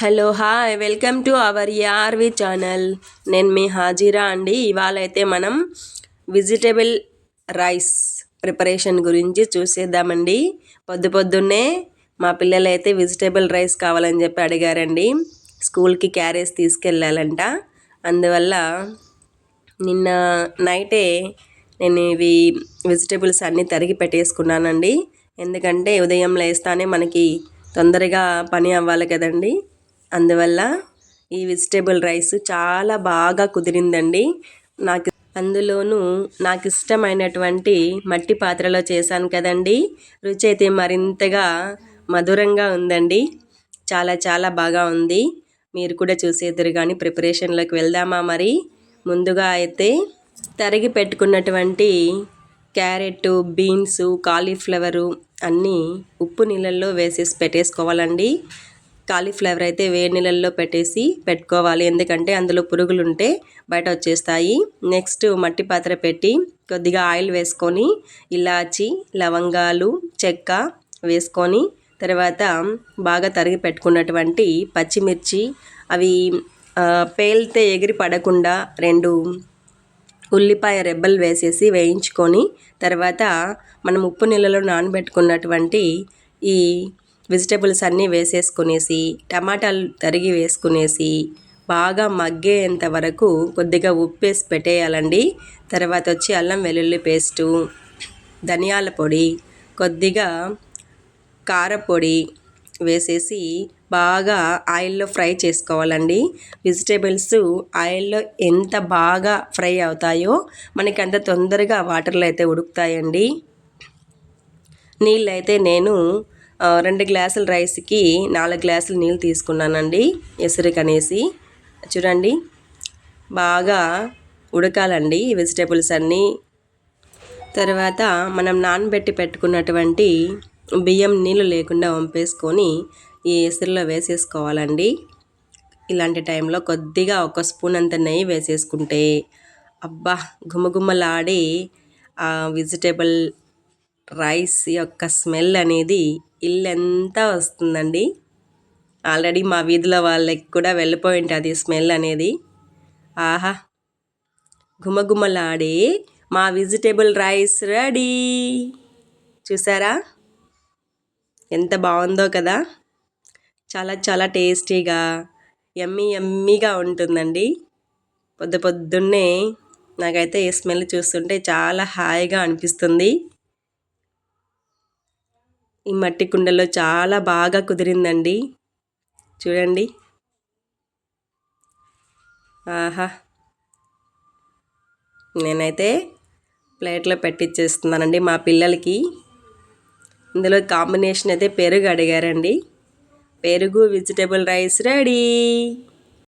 Hello hi. Welcome to our ARV channel నేను మీ హాజీరా అండి. ఇవాళ అయితే మనం వెజిటేబుల్ రైస్ ప్రిపరేషన్ గురించి చూసేద్దామండి. పొద్దు పొద్దున్నే మా పిల్లలైతే అయితే వెజిటేబుల్ రైస్ కావాలని చెప్పి అడిగారండి. స్కూల్కి క్యారేజ్ తీసుకెళ్ళాలంట. అందువల్ల నిన్న నైటే నేను ఇవి వెజిటేబుల్స్ అన్నీ తరిగి పెట్టేసుకున్నానండి. ఎందుకంటే ఉదయం లేస్తానే మనకి తొందరగా పని అవ్వాలి కదండి. అందువల్ల ఈ వెజిటేబుల్ రైస్ చాలా బాగా కుదిరిందండి. నాకు అందులోనూ నాకు ఇష్టమైనటువంటి మట్టి పాత్రలో చేశాను కదండి. రుచి అయితే మరింతగా మధురంగా ఉందండి. చాలా చాలా బాగా ఉంది. మీరు కూడా చూసేద్దరు కానీ ప్రిపరేషన్లోకి వెళ్దామా మరి? ముందుగా అయితే తరిగి పెట్టుకున్నటువంటి క్యారెట్ బీన్స్ కాలీఫ్లవరు అన్నీ ఉప్పు నీళ్ళల్లో వేసేసి పెట్టేసుకోవాలండి. కాలీఫ్లవర్ అయితే వేడి నీళ్ళల్లో పెట్టేసి పెట్టుకోవాలి. ఎందుకంటే అందులో పురుగులు ఉంటే బయట వచ్చేస్తాయి. నెక్స్ట్ మట్టి పాత్ర పెట్టి కొద్దిగా ఆయిల్ వేసుకొని ఇలాచి లవంగాలు చెక్క వేసుకొని తర్వాత బాగా తరిగి పెట్టుకున్నటువంటి పచ్చిమిర్చి అవి పేలితే ఎగిరి పడకుండా రెండు ఉల్లిపాయ రెబ్బలు వేసేసి వేయించుకొని తర్వాత మనం ఉప్పు నీళ్ళలో నానబెట్టుకున్నటువంటి ఈ వెజిటేబుల్స్ అన్నీ వేసేసుకునేసి టమాటాలు తరిగి వేసుకునేసి బాగా మగ్గేంత వరకు కొద్దిగా ఉప్పు వేసి పెట్టేయాలండి. తర్వాత వచ్చి అల్లం వెల్లుల్లి పేస్టు ధనియాల పొడి కొద్దిగా కారపొడి వేసేసి బాగా ఆయిల్లో ఫ్రై చేసుకోవాలండి. వెజిటేబుల్స్ ఆయిల్లో ఎంత బాగా ఫ్రై అవుతాయో మనకి అంత తొందరగా వాటర్లో అయితే ఉడుకుతాయండి. నీళ్ళు అయితే నేను రెండు గ్లాసుల రైస్కి నాలుగు గ్లాసులు నీళ్ళు తీసుకున్నానండి. ఎసురుకనేసి. చూడండి. బాగా ఉడకాలండి వెజిటేబుల్స్ అన్నీ. తర్వాత మనం నానబెట్టి పెట్టుకున్నటువంటి బియ్యం నీళ్ళు లేకుండా వంపేసుకొని ఈ ఎసురులో వేసేసుకోవాలండి. ఇలాంటి టైంలో కొద్దిగా ఒక స్పూన్ అంత నెయ్యి వేసేసుకుంటే అబ్బా! గుమగుమలాడి ఆ వెజిటేబుల్ రైస్ యొక్క స్మెల్ అనేది ఇల్లంతా వస్తుందండి. ఆల్రెడీ మా వీధిలో వాళ్ళకి కూడా వెళ్ళిపోయి ఉంటుంది స్మెల్ అనేది. ఆహా! గుమగుమలాడే మా వెజిటేబుల్ రైస్ రెడీ. చూసారా? ఎంత బాగుందో కదా! చాలా చాలా టేస్టీగా ఎమ్మీ ఎమ్మీగా ఉంటుందండి. పొద్దు పొద్దున్నే నాకైతే ఈ స్మెల్ చూస్తుంటే చాలా హాయిగా అనిపిస్తుంది. ఈ మట్టి కుండలో చాలా బాగా కుదిరిందండి. చూడండి. ఆహా. నేనైతే ప్లేట్లో పెట్టిచ్చేస్తున్నానండి మా పిల్లలకి. ఇందులో కాంబినేషన్ అయితే పెరుగు అడిగారండి. పెరుగు వెజిటేబుల్ రైస్ రెడీ.